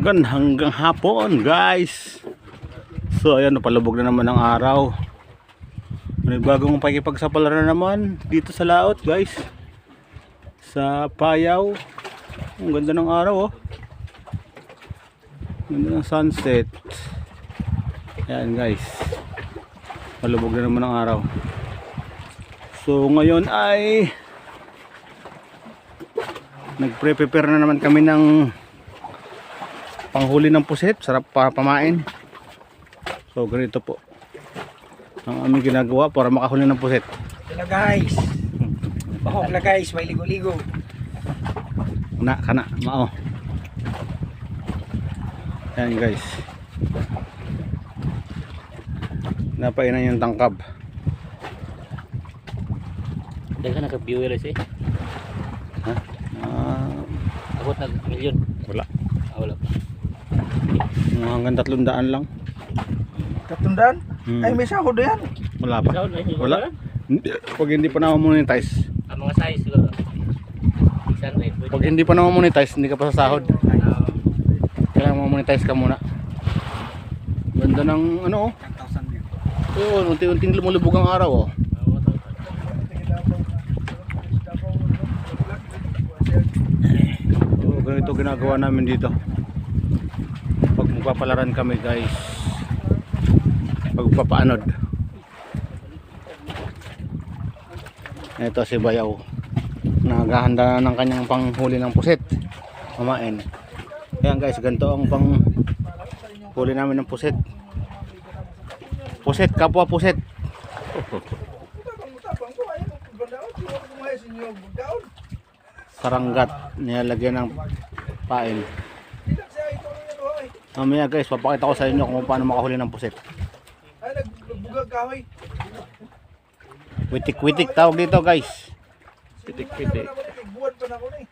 Hanggang hanggang hapon guys. So ayan napalubog na naman ang araw. May bagong pakipagsapala na naman dito sa laot guys. Sa Payaw. Ang ganda ng araw oh. Ganda ng sunset. Ayan guys. Palubog na naman ang araw. So ngayon ay nagpre-prepare na naman kami ng panghuli ng pusit. Sarap para pamain. So ganito po. Ang aming ginagawa para makahuli ng pusit. Hello guys. Bahok na guys, may ligo-ligo. Na, kana, mao. Yan guys. Napainan yung tangkab. Dahil ka naka-viewers eh. Ha? Ah, Abot na milyon. wala. Ah, wala pa. Mga hanggang tatlong daan lang. Katundaan? Hmm. Ay, may sahod yan. Wala pa. Wala. Hindi, pag hindi pa na-monetize. Ang mga size siguro. 600. Pag hindi pa na-monetize, hindi ka pa sasahod. Ah, Kailangan ma-monetize ka muna. Ganda ng ano oh. 10,000 yun. Unti-unting lumulubog ang araw oh. So, ganito ginagawa namin dito. Magpapalaran kami guys. Pag papaanod. Ito si Bayaw. Naghahanda na ng kanyang panghuli ng pusit. Kumain. Ayan guys, ganito ang pang huli namin ng pusit. Pusit, kapwa pusit. Saranggat. Nilalagyan ng pain. Mamaya guys, papakita ko sa inyo kung paano makahuli ng pusit. Ay, nagbugag kahoy. Witik-witik tawag dito guys. Witik-witik. Eh.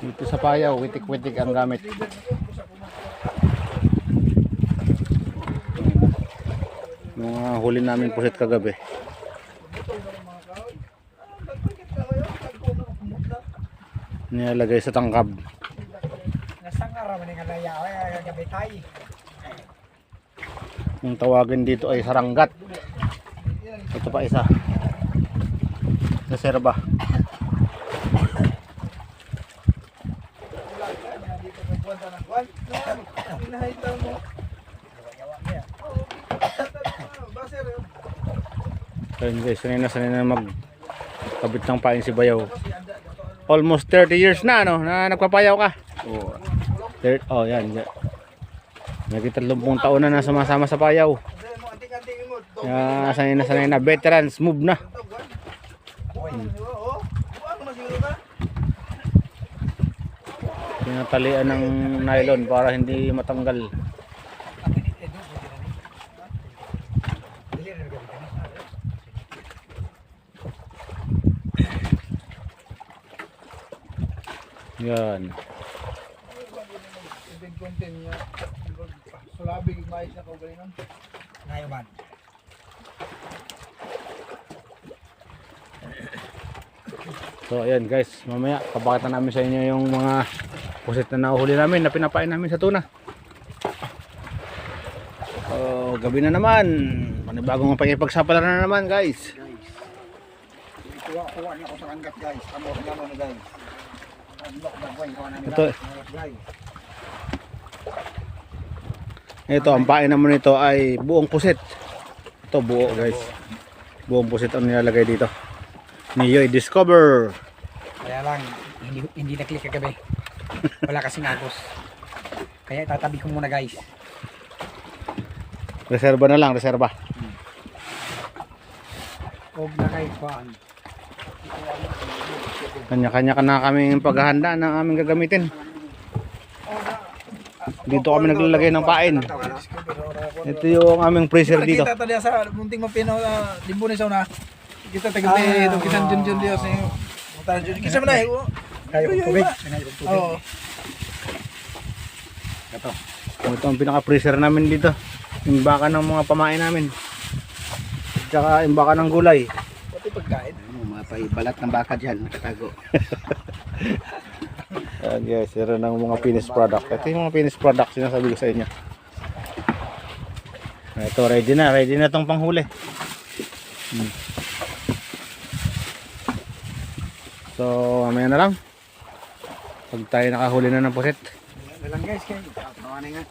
Dito sa payaw, witik-witik ang gamit. Mga huli namin pusit kagabi. Nilalagay sa tangkab. Araw ni nga laya. Ay, gabi tayo. Yung tawagin dito ay saranggat. Ito pa isa. Reserva. Ayun guys, sanay na sanay na mag kabit ng pain si Bayaw. Almost 30 years na ano, na nagpapayaw ka. Oh, Thir- oh yan. Nagitatlong taon na na sumasama sa payaw. Kaya sanay na sanay na. Veterans, move na. Hmm. Tinatalian ng nylon para hindi matanggal. Yan. Content niya. Sulabi, mais na kaugalingan. Ngayon man. So ayan guys, mamaya papakita namin sa inyo yung mga pusit na nahuli namin na pinapain namin sa tuna. So gabi na naman, panibagong pakipagsapala na naman guys. Kuha-kuha niya ako sa angkat guys. Amor guys. Na namin Ito. Ito, ang pain naman nito ay buong pusit. Ito buo guys. Buong pusit ang nilalagay dito. Niyoy Discover. Kaya lang, hindi, hindi na-click kagabi. Wala kasing agos. Kaya tatabi ko muna guys. Reserva na lang, reserva. Huwag na kayo kuhaan. Kanya-kanya ka na kaming paghahanda ng aming gagamitin. Dito kami naglalagay ng pain. Ito yung aming freezer dito. Kita tadi sa munting mapino limbo ni sa una. Kita tagabi ah, kita jun jun dia sa Mutar jun. Kisa man ay. Kayo tubig. Oo. Ito ang pinaka-freezer namin dito. Yung baka ng mga pamain namin. Tsaka yung baka ng gulay. Pati pagkain. Mga paibalat ng baka dyan, nakatago. Ayan guys, meron ng mga finished product. Ito yung mga finished product sinasabi ko sa inyo. Ito, ready na. Ready na tong panghuli. Hmm. So, mamaya na lang. Pag tayo nakahuli na ng pusit. Dalang guys, kaya. Tawanin nga.